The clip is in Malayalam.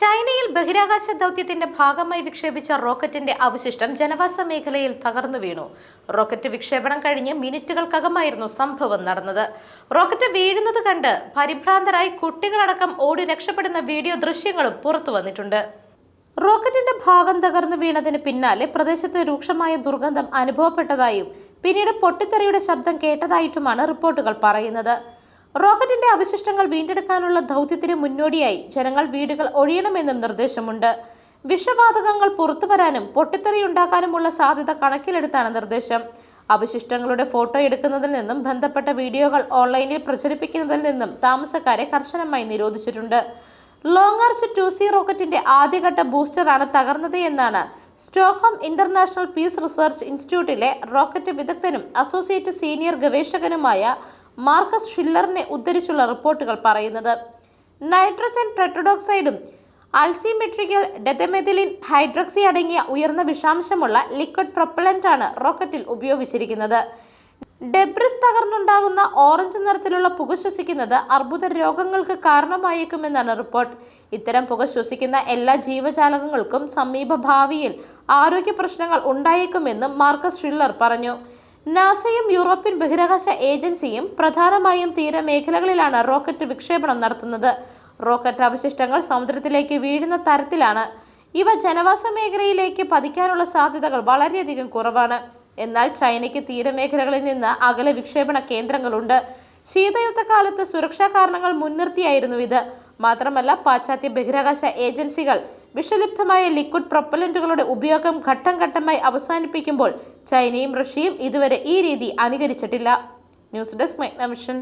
ചൈനയിൽ ബഹിരാകാശ ദൗത്യത്തിന്റെ ഭാഗമായി വിക്ഷേപിച്ച റോക്കറ്റിന്റെ അവശിഷ്ടം ജനവാസ മേഖലയിൽ തകർന്നു വീണു. റോക്കറ്റ് വിക്ഷേപണം കഴിഞ്ഞ് മിനിറ്റുകൾക്കകമായിരുന്നു സംഭവം നടന്നത്. റോക്കറ്റ് വീഴുന്നത് കണ്ട് പരിഭ്രാന്തരായി കുട്ടികളടക്കം ഓടി രക്ഷപ്പെടുന്ന വീഡിയോ ദൃശ്യങ്ങളും പുറത്തു വന്നിട്ടുണ്ട്. റോക്കറ്റിന്റെ ഭാഗം തകർന്നു വീണതിന് പിന്നാലെ പ്രദേശത്ത് രൂക്ഷമായ ദുർഗന്ധം അനുഭവപ്പെട്ടതായും പിന്നീട് പൊട്ടിത്തെറിയുടെ ശബ്ദം കേട്ടതായിട്ടുമാണ് റിപ്പോർട്ടുകൾ പറയുന്നത്. റോക്കറ്റിന്റെ അവശിഷ്ടങ്ങൾ വീണ്ടെടുക്കാനുള്ള ദൗത്യത്തിന് മുന്നോടിയായി ജനങ്ങൾ വീടുകൾ ഒഴിയണമെന്നും നിർദ്ദേശമുണ്ട്. വിഷവാതകങ്ങൾ പുറത്തുവരാനും പൊട്ടിത്തെറിയുണ്ടാക്കാനുമുള്ള സാധ്യത കണക്കിലെടുത്താണ് നിർദ്ദേശം. അവശിഷ്ടങ്ങളുടെ ഫോട്ടോ എടുക്കുന്നതിൽ നിന്നും ബന്ധപ്പെട്ട വീഡിയോകൾ ഓൺലൈനിൽ പ്രചരിപ്പിക്കുന്നതിൽ നിന്നും താമസക്കാരെ കർശനമായി നിരോധിച്ചിട്ടുണ്ട്. ലോങ് ആർച്ച് ടു സി റോക്കറ്റിന്റെ ആദ്യഘട്ട ബൂസ്റ്ററാണ് തകർന്നത് എന്നാണ് സ്റ്റോക്ക്ഹോം ഇന്റർനാഷണൽ പീസ് റിസർച്ച് ഇൻസ്റ്റിറ്റ്യൂട്ടിലെ റോക്കറ്റ് വിദഗ്ധനും അസോസിയേറ്റ് സീനിയർ ഗവേഷകനുമായ മാർക്കസ് ഷില്ലറിനെ ഉദ്ധരിച്ചുള്ള റിപ്പോർട്ടുകൾ പറയുന്നത്. നൈട്രജൻ പെട്രഡോക്സൈഡും അൾസിമെട്രിക്കൽ ഡെത്തമെഥിലിൻ ഹൈഡ്രോക്സി അടങ്ങിയ ഉയർന്ന വിഷാംശമുള്ള ലിക്വിഡ് പ്രൊപ്പലന്റാണ് റോക്കറ്റിൽ ഉപയോഗിച്ചിരിക്കുന്നത്. ഡെബ്രിസ് തകർന്നുണ്ടാകുന്ന ഓറഞ്ച് നിറത്തിലുള്ള പുക ശ്വസിക്കുന്നത് അർബുദ രോഗങ്ങൾക്ക് കാരണമായേക്കുമെന്നാണ് റിപ്പോർട്ട്. ഇത്തരം പുക ശ്വസിക്കുന്ന എല്ലാ ജീവജാലകങ്ങൾക്കും സമീപ ഭാവിയിൽ ആരോഗ്യ പ്രശ്നങ്ങൾ ഉണ്ടായേക്കുമെന്നും മാർക്കസ് ഷില്ലർ പറഞ്ഞു. നാസയും യൂറോപ്യൻ ബഹിരാകാശ ഏജൻസിയും പ്രധാനമായും തീരമേഖലകളിലാണ് റോക്കറ്റ് വിക്ഷേപണം നടത്തുന്നത്. റോക്കറ്റ് അവശിഷ്ടങ്ങൾ സമുദ്രത്തിലേക്ക് വീഴുന്ന തരത്തിലാണ്. ഇവ ജനവാസ മേഖലയിലേക്ക് പതിക്കാനുള്ള സാധ്യതകൾ വളരെയധികം കുറവാണ്. എന്നാൽ ചൈനയ്ക്ക് തീരമേഖലകളിൽ നിന്ന് അകലെ വിക്ഷേപണ കേന്ദ്രങ്ങളുണ്ട്. ശീതയുദ്ധകാലത്ത് സുരക്ഷാ കാരണങ്ങൾ മുൻനിർത്തിയായിരുന്നു ഇത്. മാത്രമല്ല പാശ്ചാത്യ ബഹിരാകാശ ഏജൻസികൾ വിഷലിപ്തമായ ലിക്വിഡ് പ്രൊപ്പലന്റുകളുടെ ഉപയോഗം ഘട്ടം ഘട്ടമായി അവസാനിപ്പിക്കുമ്പോൾ ചൈനയും റഷ്യയും ഇതുവരെ ഈ രീതി അനുകരിച്ചിട്ടില്ല. News desk മെഗ്നമിഷൻ